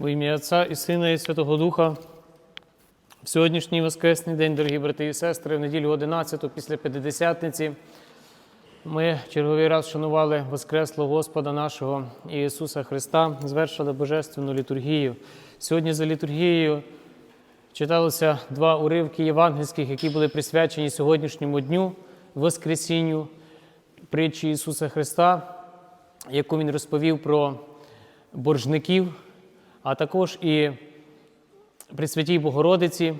Во ім'я Отця і Сина, і Святого Духа. В сьогоднішній Воскресний день, дорогі брати і сестри, в неділю 11 після П'ятидесятниці, ми черговий раз шанували Воскреслого Господа нашого Ісуса Христа, звершили Божественну літургію. Сьогодні за літургією читалося два уривки євангельських, які були присвячені сьогоднішньому дню, Воскресінню, притчі Ісуса Христа, яку Він розповів про боржників, а також і при Святій Богородиці,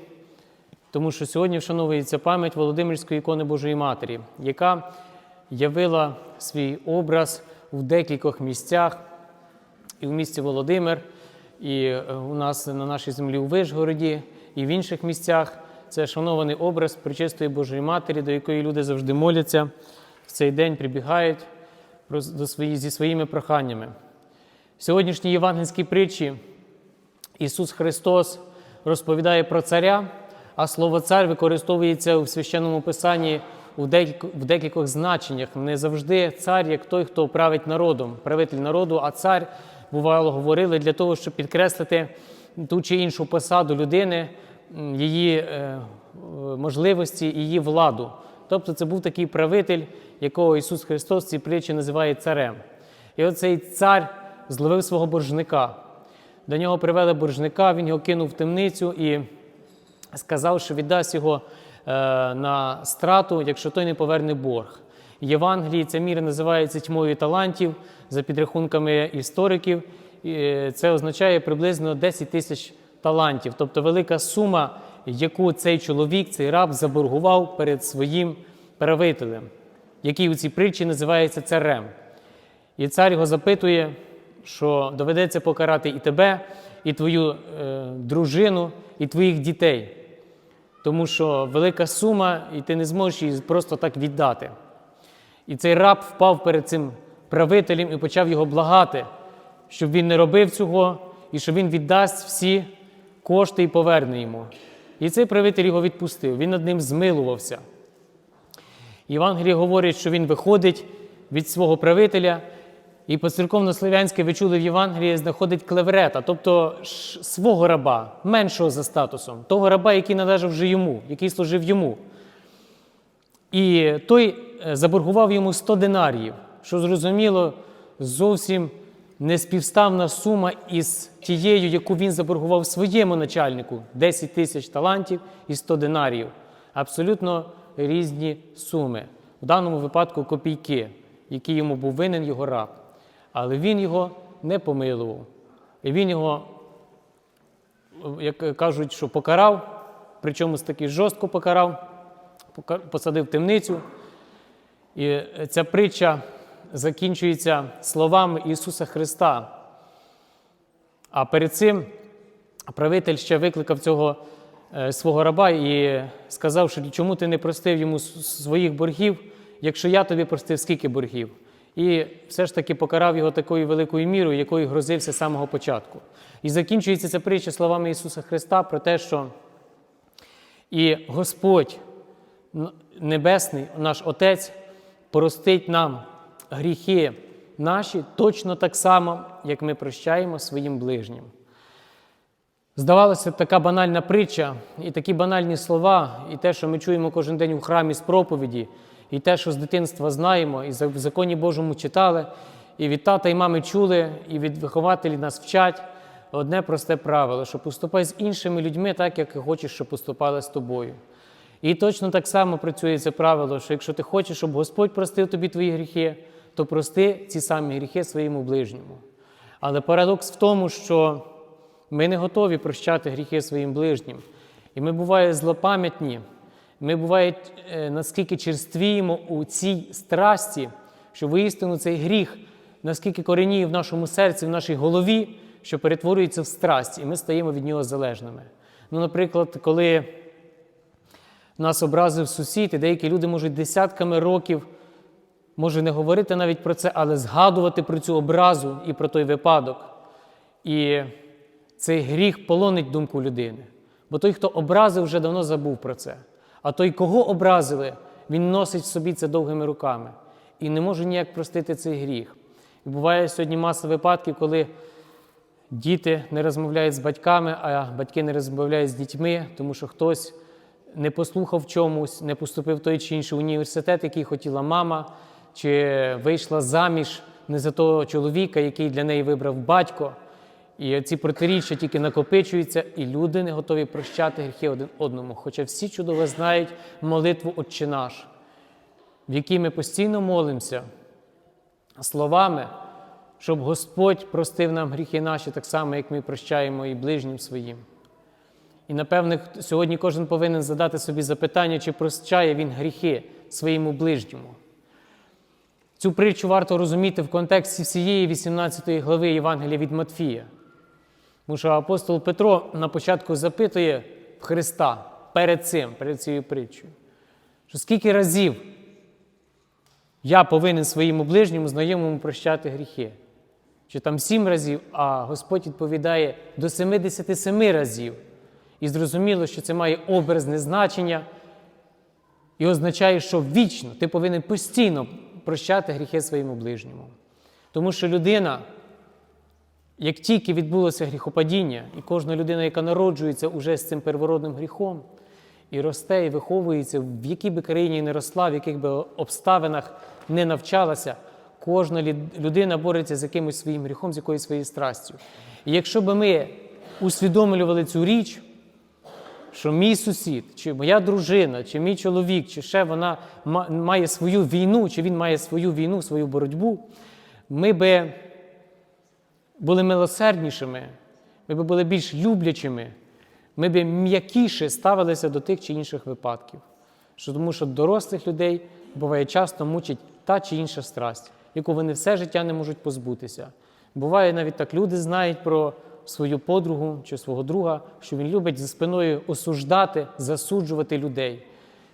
тому що сьогодні вшановується пам'ять Володимирської ікони Божої Матері, яка явила свій образ в декількох місцях, і в місті Володимир, і е, у нас на нашій землі у Вишгороді, і в інших місцях. Це шанований образ Пречистої Божої Матері, до якої люди завжди моляться, в цей день прибігають зі своїми проханнями. В сьогоднішній євангельській притчі Ісус Христос розповідає про царя, а слово цар використовується у священному писанні в декількох значеннях. Не завжди цар, як той, хто править народом, правитель народу, а цар, бувало, говорили для того, щоб підкреслити ту чи іншу посаду людини, її е, можливості, її владу. Тобто це був такий правитель, якого Ісус Христос в цій притчі називає царем. І оцей цар зловив свого боржника. До нього привели боржника, він його кинув в темницю і сказав, що віддасть його е, на страту, якщо той не поверне борг. Євангелії ця міра називається тьмою талантів за підрахунками істориків. Е, Це означає приблизно 10 тисяч талантів, тобто велика сума, яку цей чоловік, цей раб заборгував перед своїм правителем, який у цій притчі називається царем. І цар його запитує, що доведеться покарати і тебе, і твою е, дружину, і твоїх дітей. Тому що велика сума, і ти не зможеш її просто так віддати. І цей раб впав перед цим правителем і почав його благати, щоб він не робив цього, і що він віддасть всі кошти і поверне йому. І цей правитель його відпустив, він над ним змилувався. Євангеліє говорить, що він виходить від свого правителя, і по церковно-слов'янськи ви чули в Євангелії, знаходить клеврета, тобто свого раба, меншого за статусом, того раба, який належав вже йому, який служив йому. І той е, заборгував йому 100 динаріїв, що зрозуміло, зовсім неспівставна сума із тією, яку він заборгував своєму начальнику 10 тисяч талантів і 100 динаріїв. Абсолютно різні суми. В даному випадку копійки, які йому був винен його раб. Але він його не помилував. І він його як кажуть, що покарав, причому таки жорстко покарав, посадив в темницю. І ця притча закінчується словами Ісуса Христа. А перед цим правитель ще викликав цього е, свого раба і сказав, що чому ти не простив йому своїх боргів, якщо я тобі простив скільки боргів. І все ж таки покарав його такою великою мірою, якою грозився з самого початку. І закінчується ця притча словами Ісуса Христа про те, що і Господь Небесний, наш Отець, простить нам гріхи наші точно так само, як ми прощаємо своїм ближнім. Здавалося така банальна притча, і такі банальні слова, і те, що ми чуємо кожен день у храмі з проповіді, і те, що з дитинства знаємо, і в законі Божому читали, і від тата і мами чули, і від вихователів нас вчать. Одне просте правило, що поступай з іншими людьми так, як хочеш, щоб поступали з тобою. І точно так само працює це правило, що якщо ти хочеш, щоб Господь простив тобі твої гріхи, то прости ці самі гріхи своєму ближньому. Але парадокс в тому, що ми не готові прощати гріхи своїм ближнім. І ми буває злопам'ятні, ми буває е, наскільки черствіємо у цій страсті, що воістину цей гріх наскільки кореніє в нашому серці, в нашій голові, що перетворюється в страсть, і ми стаємо від нього залежними. Ну, наприклад, коли нас образив сусід, і деякі люди можуть десятками років, може не говорити навіть про це, але згадувати про цю образу і про той випадок. І цей гріх полонить думку людини. Бо той, хто образив, вже давно забув про це. А той, кого образили, він носить собі це довгими руками і не може ніяк простити цей гріх. І буває сьогодні маса випадків, коли Діти не розмовляють з батьками, а батьки не розмовляють з дітьми, тому що хтось не послухав чомусь, не поступив той чи інший університет, який хотіла мама, чи вийшла заміж не за того чоловіка, який для неї вибрав батько. І ці протиріччя тільки накопичуються, і люди не готові прощати гріхи один одному. Хоча всі чудово знають молитву Отче наш, в якій ми постійно молимося словами, щоб Господь простив нам гріхи наші, так само, як ми прощаємо і ближнім своїм. І напевне, сьогодні кожен повинен задати собі запитання, чи прощає він гріхи своєму ближньому. Цю притчу варто розуміти в контексті всієї 18 глави Євангелія від Матфія. Тому що апостол Петро на початку запитує Христа перед цим, перед цією притчею, що скільки разів я повинен своєму ближньому знайомому прощати гріхи? Чи там сім разів, а Господь відповідає до 77 разів. І зрозуміло, що це має образне значення і означає, що вічно ти повинен постійно прощати гріхи своєму ближньому. Тому що людина, як тільки відбулося гріхопадіння, і кожна людина, яка народжується уже з цим первородним гріхом, і росте, і виховується, в якій би країні не росла, в яких би обставинах не навчалася, кожна людина бореться з якимось своїм гріхом, з якоюсь своєю страстю. І якщо би ми усвідомлювали цю річ, що мій сусід, чи моя дружина, чи мій чоловік, чи ще вона має свою війну, чи він має свою війну, свою боротьбу, ми би були милосерднішими, ми би були більш люблячими, ми би м'якіше ставилися до тих чи інших випадків. Що, тому що дорослих людей буває часто мучить та чи інша страсть, яку вони все життя не можуть позбутися. Буває навіть так, люди знають про свою подругу чи свого друга, що він любить за спиною осуждати, засуджувати людей.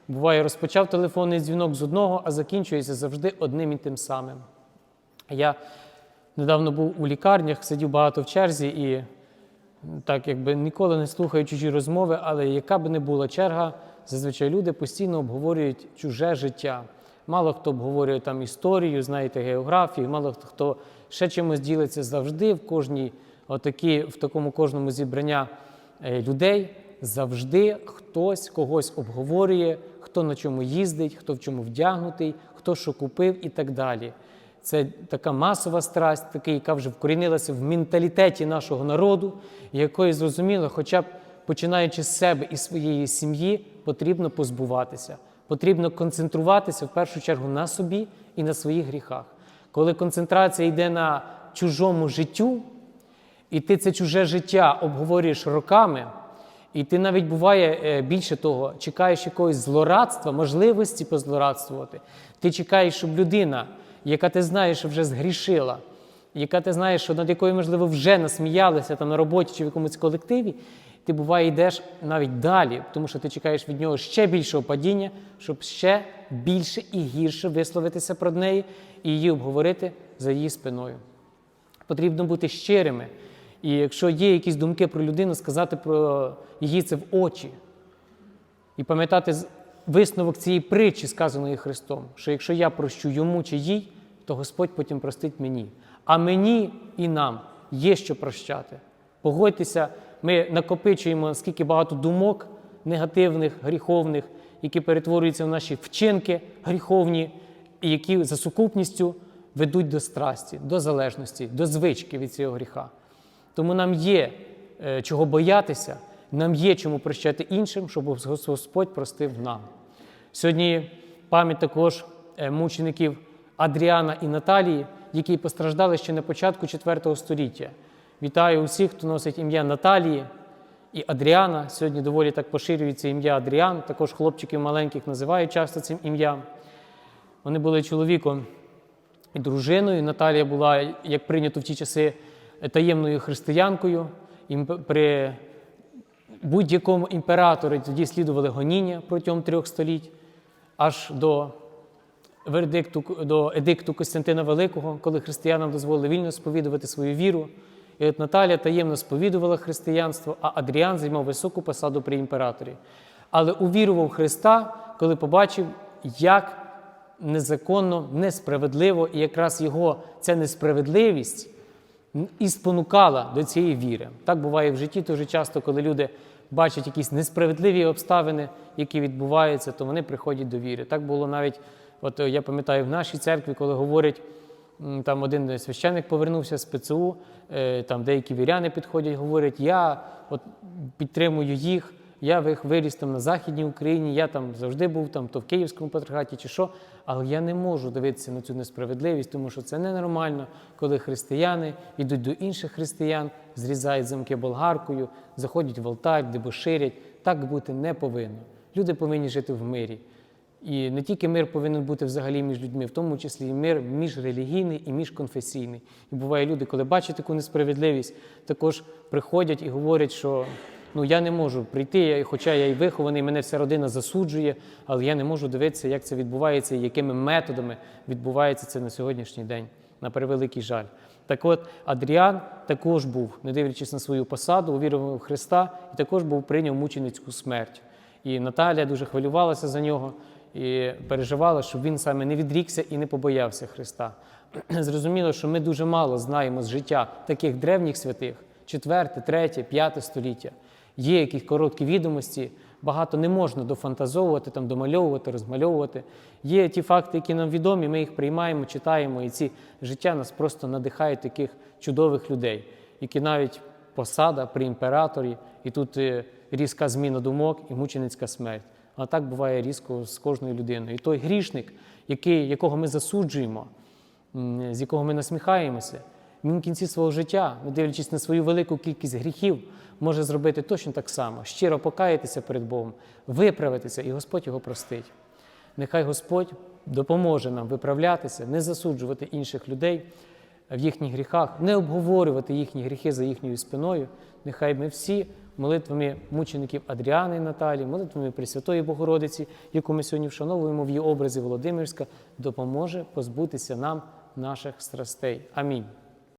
Буває, розпочав телефонний дзвінок з одного, а закінчується завжди одним і тим самим. Я недавно був у лікарнях, сидів багато в черзі і так якби ніколи не слухаю чужі розмови, але яка б не була черга, зазвичай люди постійно обговорюють чуже життя. Мало хто обговорює там історію, знаєте, географію, мало хто ще чимось ділиться завжди в кожній отакі, в такому кожному зібрання е, людей. Завжди хтось когось обговорює, хто на чому їздить, хто в чому вдягнутий, хто що купив і так далі. Це така масова страсть, така, яка вже вкорінилася в менталітеті нашого народу, якої зрозуміло, хоча б починаючи з себе і своєї сім'ї, потрібно позбуватися. Потрібно концентруватися в першу чергу на собі і на своїх гріхах. Коли концентрація йде на чужому життю, і ти це чуже життя обговорюєш роками, і ти навіть буває е, більше того, чекаєш якогось злорадства, можливості позлорадствувати. Ти чекаєш, щоб людина, яка ти знаєш, що вже згрішила, яка ти знаєш, що над якою, можливо, вже насміялися там на роботі чи в якомусь колективі, ти буває йдеш навіть далі, тому що ти чекаєш від нього ще більшого падіння, щоб ще більше і гірше висловитися про неї і її обговорити за її спиною. Потрібно бути щирими. І якщо є якісь думки про людину, сказати про її це в очі. І пам'ятати висновок цієї притчі, сказаної Христом, що якщо я прощу йому чи їй, то Господь потім простить мені. А мені і нам є що прощати. Погодьтеся, ми накопичуємо скільки багато думок негативних, гріховних, які перетворюються в наші вчинки гріховні, і які за сукупністю ведуть до страсті, до залежності, до звички від цього гріха. Тому нам є е, чого боятися, нам є чому прощати іншим, щоб Господь простив нам. Сьогодні пам'ять також е, мучеників Адріана і Наталії, які постраждали ще на початку IV століття. Вітаю усіх, хто носить ім'я Наталії і Адріана. Сьогодні доволі так поширюється ім'я Адріан. Також хлопчиків маленьких називають часто цим ім'ям. Вони були чоловіком і дружиною. Наталія була, як прийнято в ті часи, таємною християнкою. При будь-якому імператорі тоді слідували гоніння протягом трьох століть, аж до вердикту, до едикту Костянтина Великого, коли християнам дозволили вільно сповідувати свою віру. І от Наталія таємно сповідувала християнство, а Адріан займав високу посаду при імператорі. Але увірував Христа, коли побачив, як незаконно, несправедливо, і якраз його ця несправедливість і спонукала до цієї віри. Так буває в житті дуже часто, коли люди бачать якісь несправедливі обставини, які відбуваються, то вони приходять до віри. Так було навіть, от е, я пам'ятаю, в нашій церкві, коли говорять, там один священник повернувся з ПЦУ, е, там деякі віряни підходять, говорять, я от підтримую їх. Я виріс там на Західній Україні, я там завжди був там, то в Київському патріархаті чи що, але я не можу дивитися на цю несправедливість, тому що це ненормально, коли християни йдуть до інших християн, зрізають замки болгаркою, заходять в алтар, дебоширять. Так бути не повинно. Люди повинні жити в мирі. І не тільки мир повинен бути взагалі між людьми, в тому числі і мир міжрелігійний і міжконфесійний. І буває люди, коли бачать таку несправедливість, також приходять і говорять, що ну я не можу прийти, хоча я і вихований, мене вся родина засуджує, але я не можу дивитися, як це відбувається і якими методами відбувається це на сьогоднішній день. На превеликий жаль. Так от Адріан також був, не дивлячись на свою посаду, увірував в Христа і також був прийняв мученицьку смерть. І Наталія дуже хвилювалася за нього і переживала, щоб він саме не відрікся і не побоявся Христа. Зрозуміло, що ми дуже мало знаємо з життя таких древніх святих, 4, 3, 5 століття. Є якісь короткі відомості, багато не можна дофантазовувати, там, домальовувати, розмальовувати. Є ті факти, які нам відомі, ми їх приймаємо, читаємо, і ці життя нас просто надихають таких чудових людей, які навіть посада при імператорі, і тут е, різка зміна думок і мученицька смерть. А так буває різко з кожною людиною. І той грішник, який, якого ми засуджуємо, з якого ми насміхаємося, він в кінці свого життя, не дивлячись на свою велику кількість гріхів, може зробити точно так само, щиро покаятися перед Богом, виправитися, і Господь його простить. Нехай Господь допоможе нам виправлятися, не засуджувати інших людей в їхніх гріхах, не обговорювати їхні гріхи за їхньою спиною. Нехай ми всі молитвами мучеників Адріани і Наталі, молитвами Пресвятої Богородиці, яку ми сьогодні вшановуємо в її образі Володимирська, допоможе позбутися нам наших страстей. Амінь.